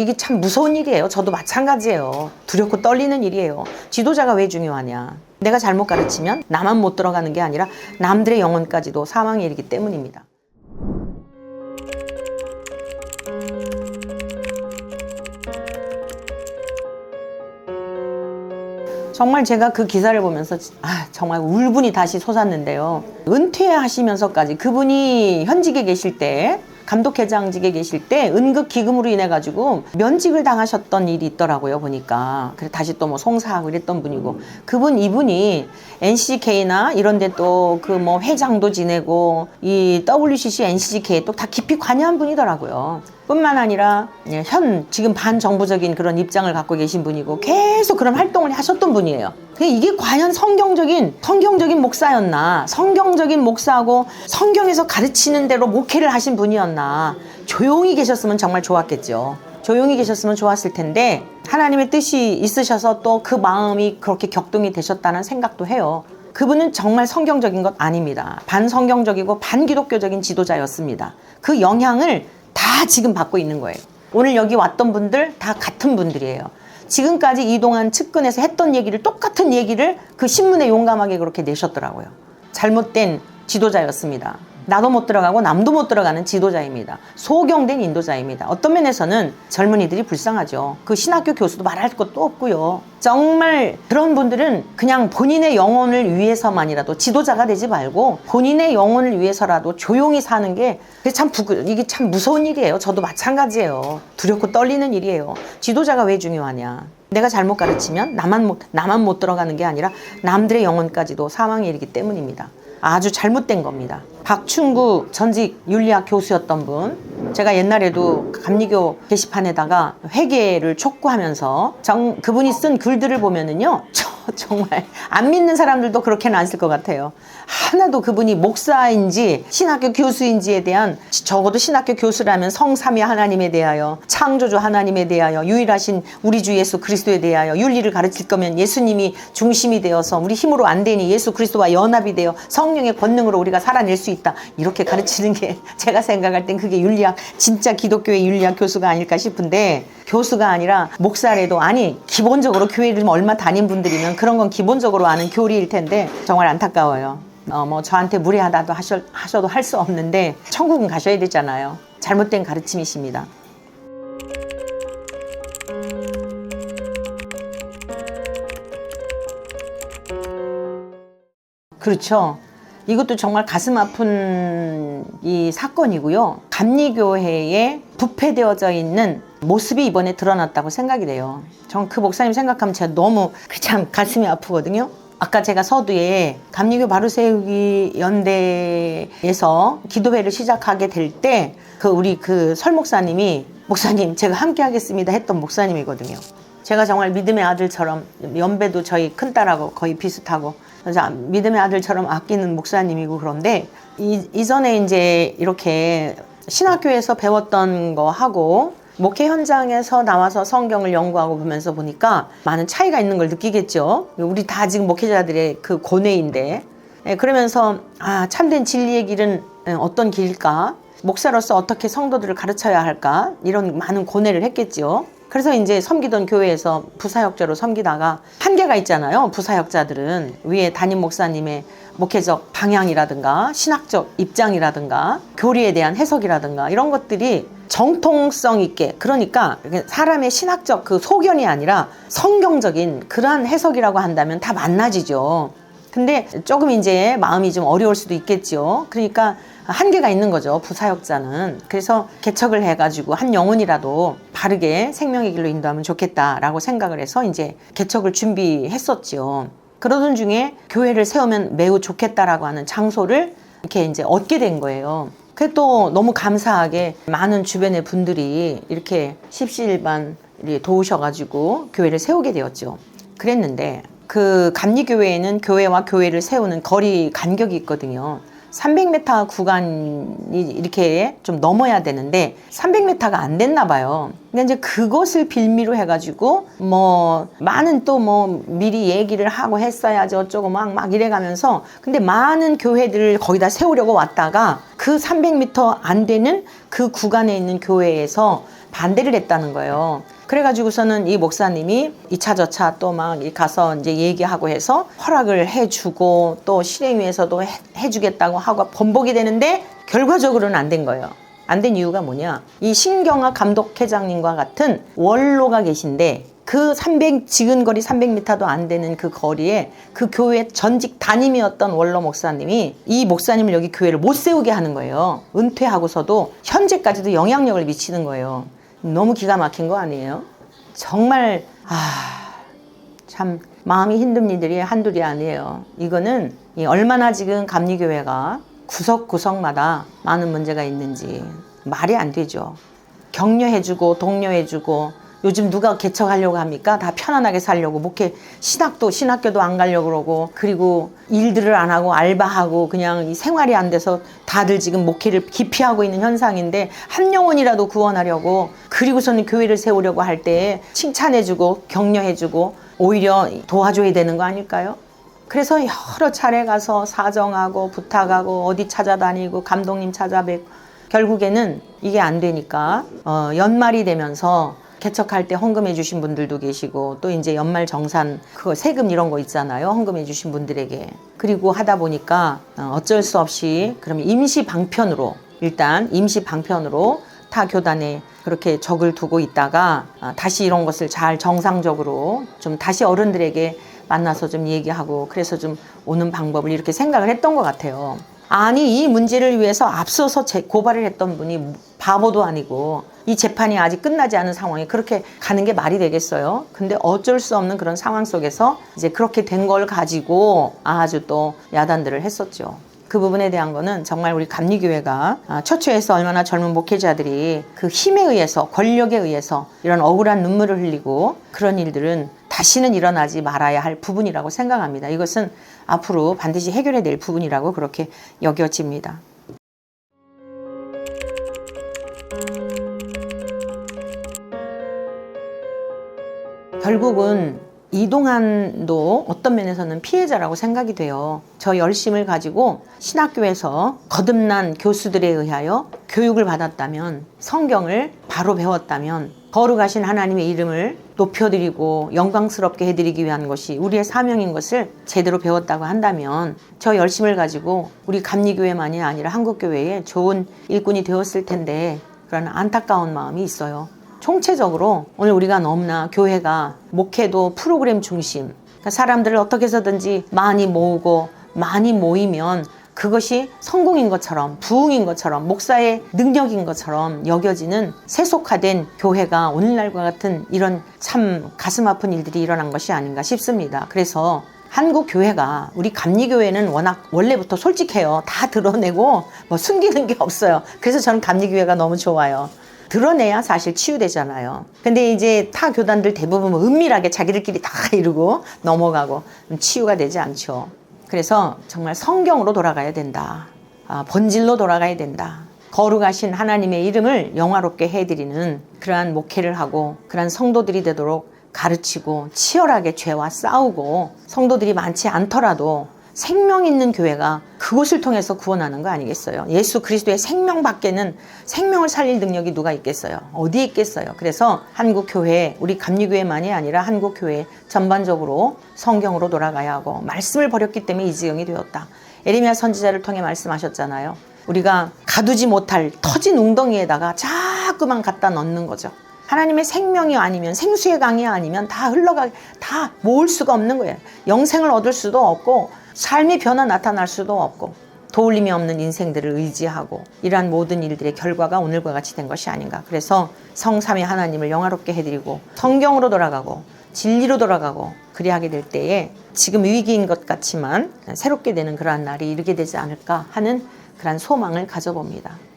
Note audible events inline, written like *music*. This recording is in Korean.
이게 참 무서운 일이에요. 저도 마찬가지예요. 두렵고 떨리는 일이에요. 지도자가 왜 중요하냐? 내가 잘못 가르치면 나만 못 들어가는 게 아니라 남들의 영혼까지도 사망에 이르기 때문입니다. 정말 제가 그 기사를 보면서 아, 정말 울분이 다시 솟았는데요. 은퇴하시면서까지 그분이 현직에 계실 때 감독회장직에 계실 때 응급 기금으로 인해 가지고 면직을 당하셨던 일이 있더라고요 보니까. 그래 다시 또 뭐 송사하고 이랬던 분이고. 그분 이분이 NCK나 이런 데 또 그 뭐 회장도 지내고 이 WCC, NCK 또 다 깊이 관여한 분이더라고요. 뿐만 아니라 예, 현 지금 반정부적인 그런 입장을 갖고 계신 분이고 계속 그런 활동을 하셨던 분이에요. 이게 과연 성경적인 성경적인 목사였나? 성경적인 목사하고 성경에서 가르치는 대로 목회를 하신 분이었나? 조용히 계셨으면 정말 좋았겠죠. 조용히 계셨으면 좋았을 텐데 하나님의 뜻이 있으셔서 또 그 마음이 그렇게 격동이 되셨다는 생각도 해요. 그분은 정말 성경적인 것 아닙니다. 반성경적이고 반기독교적인 지도자였습니다. 그 영향을 다 지금 받고 있는 거예요. 오늘 여기 왔던 분들 다 같은 분들이에요. 지금까지 이동안 측근에서 했던 얘기를 똑같은 얘기를 그 신문에 용감하게 그렇게 내셨더라고요. 잘못된 지도자였습니다. 나도 못 들어가고 남도 못 들어가는 지도자입니다. 소경된 인도자입니다. 어떤 면에서는 젊은이들이 불쌍하죠. 그 신학교 교수도 말할 것도 없고요. 정말 그런 분들은 그냥 본인의 영혼을 위해서만이라도 지도자가 되지 말고 본인의 영혼을 위해서라도 조용히 사는 게 참 이게 참 무서운 일이에요. 저도 마찬가지예요. 두렵고 떨리는 일이에요. 지도자가 왜 중요하냐? 내가 잘못 가르치면 나만 못, 나만 못 들어가는 게 아니라 남들의 영혼까지도 사망에 이르기 때문입니다. 아주 잘못된 겁니다. 박충구 전직 윤리학 교수였던 분, 제가 옛날에도 감리교 게시판에다가 회개를 촉구하면서 정, 그분이 쓴 글들을 보면은요, *laughs* 저, 정말 안 믿는 사람들도 그렇게는 안 쓸 것 같아요. 하나도 그분이 목사인지 신학교 교수인지에 대한 적어도 신학교 교수라면 성삼위 하나님에 대하여 창조주 하나님에 대하여 유일하신 우리 주 예수 그리스도에 대하여 윤리를 가르칠 거면 예수님이 중심이 되어서 우리 힘으로 안 되니 예수 그리스도와 연합이 되어 성령의 권능으로 우리가 살아낼 수 있다 이렇게 가르치는 게 *laughs* 제가 생각할 땐 그게 윤리학 진짜 기독교의 윤리학 교수가 아닐까 싶은데 교수가 아니라 목사래도 아니 기본적으로 교회를 얼마 다닌 분들이면 그런 건 기본적으로 아는 교리일 텐데 정말 안타까워요. 어, 뭐 저한테 무례하다도 하셔, 하셔도 할 수 없는데 천국은 가셔야 되잖아요. 잘못된 가르침이십니다. 그렇죠. 이것도 정말 가슴 아픈 이 사건이고요. 감리교회에 부패되어져 있는 모습이 이번에 드러났다고 생각이 돼요. 전 그 목사님 생각하면 제가 너무 그 참 가슴이 아프거든요. 아까 제가 서두에 감리교 바로세우기 연대에서 기도회를 시작하게 될 때 그 우리 그 설 목사님이 목사님 제가 함께 하겠습니다 했던 목사님이거든요. 제가 정말 믿음의 아들처럼 연배도 저희 큰딸하고 거의 비슷하고 그래서 믿음의 아들처럼 아끼는 목사님이고 그런데 이, 이전에 이제 이렇게 신학교에서 배웠던 거 하고 목회 현장에서 나와서 성경을 연구하고 보면서 보니까 많은 차이가 있는 걸 느끼겠죠. 우리 다 지금 목회자들의 그 고뇌인데. 예, 그러면서 아, 참된 진리의 길은 예, 어떤 길일까? 목사로서 어떻게 성도들을 가르쳐야 할까? 이런 많은 고뇌를 했겠죠. 그래서 이제 섬기던 교회에서 부사역자로 섬기다가 한계가 있잖아요. 부사역자들은 위에 담임 목사님의 목회적 방향이라든가 신학적 입장이라든가 교리에 대한 해석이라든가 이런 것들이 정통성 있게 그러니까 사람의 신학적 그 소견이 아니라 성경적인 그러한 해석이라고 한다면 다 만나지죠. 근데 조금 이제 마음이 좀 어려울 수도 있겠죠. 그러니까 한계가 있는 거죠. 부사역자는. 그래서 개척을 해가지고 한 영혼이라도 바르게 생명의 길로 인도하면 좋겠다라고 생각을 해서 이제 개척을 준비했었죠. 그러던 중에 교회를 세우면 매우 좋겠다라고 하는 장소를 이렇게 이제 얻게 된 거예요. 그게 또 너무 감사하게 많은 주변의 분들이 이렇게 십시일반 도우셔가지고 교회를 세우게 되었죠. 그랬는데 그 감리교회에는 교회와 교회를 세우는 거리 간격이 있거든요. 300m 구간이 이렇게 좀 넘어야 되는데 300m가 안 됐나 봐요. 근데 이제 그것을 빌미로 해가지고 뭐 많은 또 뭐 미리 얘기를 하고 했어야지 어쩌고 막 막 이래가면서 근데 많은 교회들을 거기다 세우려고 왔다가 그 300m 안 되는 그 구간에 있는 교회에서 반대를 했다는 거예요. 그래가지고서는 이 목사님이 이차 저차 또 막 가서 이제 얘기하고 해서 허락을 해주고 또 실행위에서도 해, 해주겠다고 하고 번복이 되는데 결과적으로는 안 된 거예요. 안 된 이유가 뭐냐? 이 신경아 감독회장님과 같은 원로가 계신데 그 300 지근 거리 300m도 안 되는 그 거리에 그 교회 전직 담임이었던 원로 목사님이 이 목사님을 여기 교회를 못 세우게 하는 거예요. 은퇴하고서도 현재까지도 영향력을 미치는 거예요. 너무 기가 막힌 거 아니에요? 정말 아, 참 마음이 힘든 일들이 한둘이 아니에요. 이거는 이 얼마나 지금 감리교회가 구석구석마다 많은 문제가 있는지 말이 안 되죠. 격려해주고 독려해주고 요즘 누가 개척하려고 합니까? 다 편안하게 살려고 목회 신학도 신학교도 안 가려고 그러고 그리고 일들을 안 하고 알바하고 그냥 이 생활이 안 돼서 다들 지금 목회를 기피하고 있는 현상인데 한 영혼이라도 구원하려고 그리고서는 교회를 세우려고 할 때 칭찬해주고 격려해주고 오히려 도와줘야 되는 거 아닐까요? 그래서 여러 차례 가서 사정하고 부탁하고 어디 찾아다니고 감독님 찾아뵙고 결국에는 이게 안 되니까 어, 연말이 되면서 개척할 때 헌금해 주신 분들도 계시고 또 이제 연말 정산 그거 세금 이런 거 있잖아요 헌금해 주신 분들에게 그리고 하다 보니까 어, 어쩔 수 없이 그러면 임시 방편으로 일단 임시 방편으로 타 교단에 그렇게 적을 두고 있다가 아, 다시 이런 것을 잘 정상적으로 좀 다시 어른들에게 만나서 좀 얘기하고 그래서 좀 오는 방법을 이렇게 생각을 했던 것 같아요. 아니 이 문제를 위해서 앞서서 제- 고발을 했던 분이 바보도 아니고 이 재판이 아직 끝나지 않은 상황에 그렇게 가는 게 말이 되겠어요. 근데 어쩔 수 없는 그런 상황 속에서 이제 그렇게 된 걸 가지고 아주 또 야단들을 했었죠. 그 부분에 대한 거는 정말 우리 감리교회가 아, 처처에서 얼마나 젊은 목회자들이 그 힘에 의해서 권력에 의해서 이런 억울한 눈물을 흘리고 그런 일들은 다시는 일어나지 말아야 할 부분이라고 생각합니다. 이것은 앞으로 반드시 해결해야 될 부분이라고 그렇게 여겨집니다. 결국은 이동환도 어떤 면에서는 피해자라고 생각이 돼요. 저 열심을 가지고 신학교에서 거듭난 교수들에 의하여 교육을 받았다면 성경을 바로 배웠다면 거룩하신 하나님의 이름을 높여드리고 영광스럽게 해드리기 위한 것이 우리의 사명인 것을 제대로 배웠다고 한다면 저 열심을 가지고 우리 감리교회만이 아니라 한국교회에 좋은 일꾼이 되었을 텐데 그런 안타까운 마음이 있어요. 총체적으로 오늘 우리가 너무나 교회가 목회도 프로그램 중심 그러니까 사람들을 어떻게 해서든지 많이 모으고 많이 모이면 그것이 성공인 것처럼 부흥인 것처럼 목사의 능력인 것처럼 여겨지는 세속화된 교회가 오늘날과 같은 이런 참 가슴 아픈 일들이 일어난 것이 아닌가 싶습니다. 그래서 한국 교회가 우리 감리교회는 워낙 원래부터 솔직해요. 다 드러내고 뭐 숨기는 게 없어요. 그래서 저는 감리교회가 너무 좋아요. 드러내야 사실 치유되잖아요. 근데 이제 타 교단들 대부분 뭐 은밀하게 자기들끼리 다 이루고 넘어가고 치유가 되지 않죠. 그래서 정말 성경으로 돌아가야 된다. 아, 본질로 돌아가야 된다. 거룩하신 하나님의 이름을 영화롭게 해드리는 그러한 목회를 하고 그러한 성도들이 되도록 가르치고 치열하게 죄와 싸우고 성도들이 많지 않더라도 생명 있는 교회가 그곳을 통해서 구원하는 거 아니겠어요? 예수 그리스도의 생명 밖에는 생명을 살릴 능력이 누가 있겠어요? 어디에 있겠어요? 그래서 한국 교회, 우리 감리교회만이 아니라 한국 교회 전반적으로 성경으로 돌아가야 하고 말씀을 버렸기 때문에 이 지경이 되었다. 에레미야 선지자를 통해 말씀하셨잖아요. 우리가 가두지 못할 터진 웅덩이에다가 자꾸만 갖다 넣는 거죠. 하나님의 생명이 아니면 생수의 강이 아니면 다 흘러가 다 모을 수가 없는 거예요. 영생을 얻을 수도 없고 삶의 변화 나타날 수도 없고 도울림이 없는 인생들을 의지하고 이러한 모든 일들의 결과가 오늘과 같이 된 것이 아닌가. 그래서 성삼위 하나님을 영화롭게 해드리고 성경으로 돌아가고 진리로 돌아가고 그리하게 될 때에 지금 위기인 것 같지만 새롭게 되는 그러한 날이 이르게 되지 않을까 하는 그러한 소망을 가져봅니다.